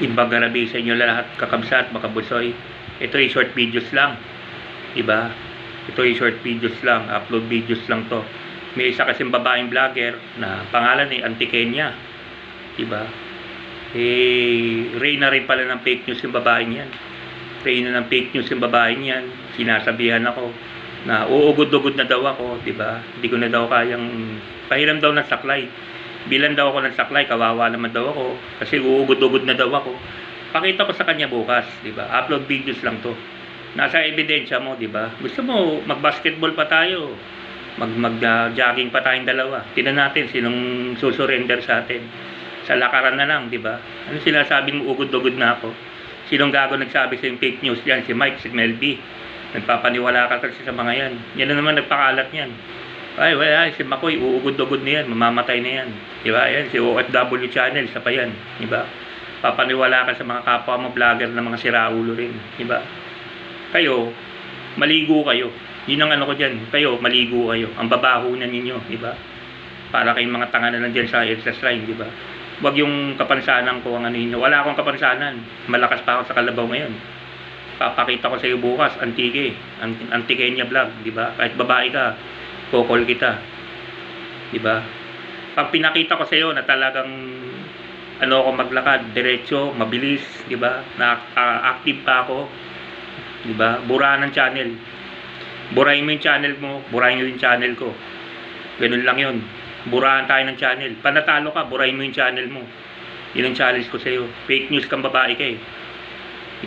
Imbang garabi sa inyo lahat, kakabsat, makabusoy. Ito ay short videos lang. Diba? Ito ay short videos lang, upload videos lang to. May isa kasing babaeng vlogger na pangalan ay Auntie Kenya. Diba? Eh, reyna rin pala ng fake news yung babaeng yan. Reyna ng fake news yung babaeng yan. Sinasabihan ako na uugod-ugod na daw ako, di ba? Hindi ko na daw kayang pahiram daw ng saklay. Bilan daw ako ng saklay, kawawa naman daw ako kasi uugod-ugod na daw ako. Pakita ko sa kanya bukas, di ba? Upload videos lang to. Nasa ebidensya mo, di ba? Gusto mo mag-basketball pa tayo. Mag mag-jogging pa tayong dalawa. Tingnan natin sinong susurrender sa atin. Sa lakaran na lang, di ba? Ano sinasabing ugod-ugod na ako? Sinong gago nagsabi sa yung fake news yan? Si Mike, si. Nagpapaniwala ka kasi sa mga yan. Yan na naman nagpakalat yan. Ay, wala, ay, si Makoy, uugod-ugod na yan, mamamatay na yan. Di ba? Yan, si OFW channel, isa pa yan. Di ba? Papaniwala ka sa mga kapwa mo vlogger na mga siraulo rin. Di ba? Kayo, maligo kayo. Yun ang ano ko dyan. Kayo, maligo kayo. Ang babaho na ninyo, di ba? Para kayong mga tanga na nandyan sa exercise line, di ba? Huwag yung kapansanan ko ang ano ninyo. Wala akong kapansanan. Malakas pa ako sa kalabaw ngayon. Papakita ko sa iyo bukas, antike. Ant- Antikenya vlog, di ba? Kahit babae ka, kokol kita. Di ba? Pag pinakita ko sa iyo na talagang ano ako maglakad, diretso, mabilis, di ba? Na ah, active pa ako. Di ba? Burahan ng channel. Burahin mo yung channel mo, burahin mo yung channel ko. Ganun lang yun. Burahan tayo ng channel. Panatalo ka, burahin mo yung channel mo. Yun ang challenge ko sa iyo. Fake news kang babae ka eh.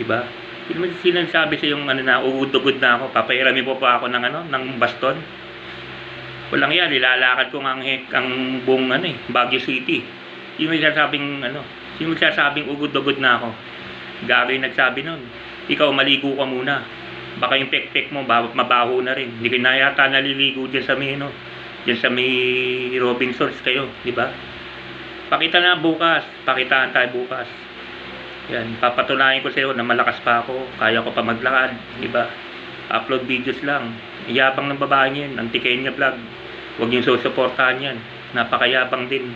Diba? Hindi mo sinasabi sa yung ano na, ugod-ugod na ako. Papahirami po pa ako ng ano, ng baston. Walang yan, ilalakad ko ang, ang buong ano eh, Baguio City. Hindi mo sinasabing ano, hindi mo sinasabing ugod-ugod na ako. Gary nagsabi nun. Ikaw, maligo ka muna. Baka yung pek-pek mo, ba- mabaho na rin. Hindi ka na yata naliligo dyan sa may, ano, dyan sa may Robinsons kayo, di ba? Pakita na bukas. Pakitaan tayo bukas. Yan, papatunayan ko sa iyo na malakas pa ako, kaya ko pa maglakad, di ba? Upload videos lang. Yabang ng babae niyan, ang Kenya vlog. Huwag yung susuportahan yan. Napakayabang din.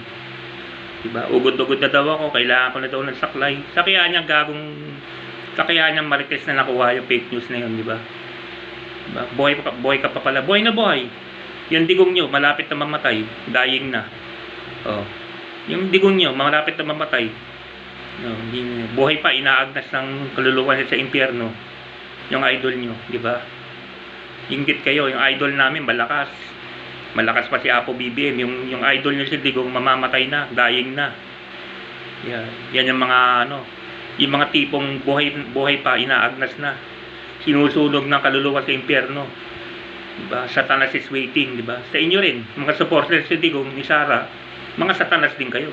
Di ba? Ugod-ugod na daw ako, kailangan ko na daw ng saklay. Sa kaya niya gagong sa kaya niya marites na nakuha yung fake news na yun, di ba? Diba? Buhay, pa, buhay ka pa pala. Buhay na buhay. Yung digong nyo, malapit na mamatay. Dying na. Oh. Yung digong nyo, malapit na mamatay. No, hindi niya. Buhay pa, inaagnas ng kaluluwa niya sa impyerno. Yung idol nyo, di ba? Inggit kayo, yung idol namin, malakas. Malakas pa si Apo BBM. Yung, yung idol nyo si Digong, mamamatay na, dying na. Yan, yan yung mga, ano, yung mga tipong buhay, buhay pa, inaagnas na. Sinusunog ng kaluluwa sa impyerno. Diba? Satanas is waiting, di ba? Sa inyo rin, mga supporters si Digong, ni Sara, mga satanas din kayo.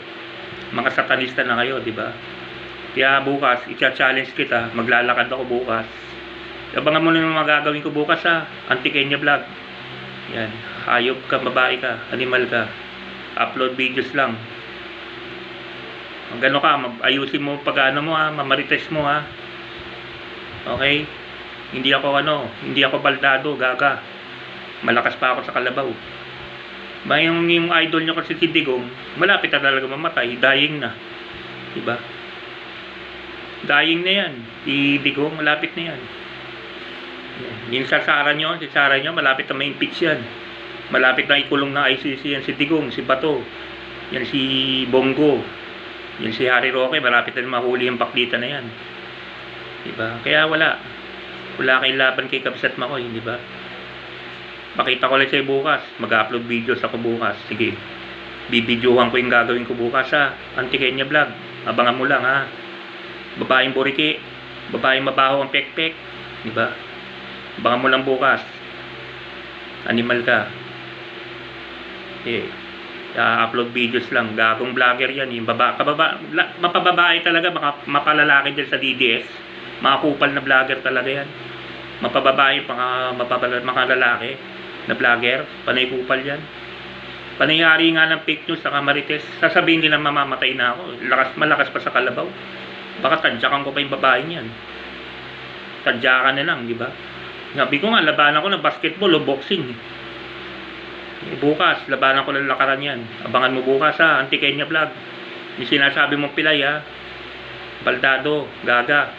Mga satanista na kayo, di ba? Kaya bukas, i-challenge kita, maglalakad ako bukas. Abangan mo na yung mga gagawin ko bukas ha, Anti-Kenya Vlog. Yan, hayop ka, babae ka, animal ka. Upload videos lang. Ang gano ka, mag- ayusin mo pag ano mo ha, mamarites mo ha. Okay? Hindi ako ano, hindi ako baldado, gaga. Malakas pa ako sa kalabaw. Ba yung, yung idol nyo kasi si Digong, malapit na talaga mamatay, dying na. Diba? Dying na yan. Si Digong, malapit na. Yan. Yung sa Sara nyo, si Sara nyo, malapit na ma-impeach yan. Malapit na ikulong ng ICC yan si Digong, si Bato. Yan si Bongo. Yan si Harry Roque, malapit na mahuli yung paklita na yan. Diba? Kaya wala. Wala kayong laban kay Kabsat Makoy, di ba? Pakita ko lang sa'yo bukas. Mag-upload videos ako bukas. Sige. Bibidyohan ko yung gagawin ko bukas ha. Anti-Kenya vlog. Abangan mo lang ha. Babaeng buriki. Babaeng mabaho ang pek-pek. Di ba? Abangan mo lang bukas. Animal ka. Eh. upload videos lang. Gagong vlogger yan. Yung baba, kababa, la, mapababae talaga. Maka, mapalalaki dyan sa DDS. Mga kupal na vlogger talaga yan. Mapababae, mga, mapapala, mga lalaki na vlogger, panay kupal yan. Panayari nga ng fake news sa Marites, sasabihin nila mamamatay na ako. Lakas, malakas pa sa kalabaw. Baka tadyakan ko pa yung babae niyan. Tadyakan na lang, di ba? Sabi ko nga, labanan ko ng basketball o boxing. Eh, bukas, labanan ko ng lakaran yan. Abangan mo bukas ha, Anti-Kenya Vlog. Yung sinasabi mong pilay ha. Baldado, Gaga.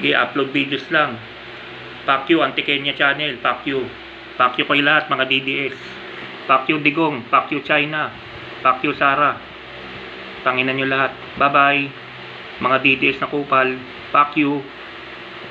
I-upload videos lang. Fuck you, Anti-Kenya channel. Fuck you. Fuck you kayo lahat, mga DDS. Fuck you, Digong. Fuck you, China. Fuck you, Sara. Tanginan nyo lahat. Bye-bye. Mga DDS na kupal. Fuck you.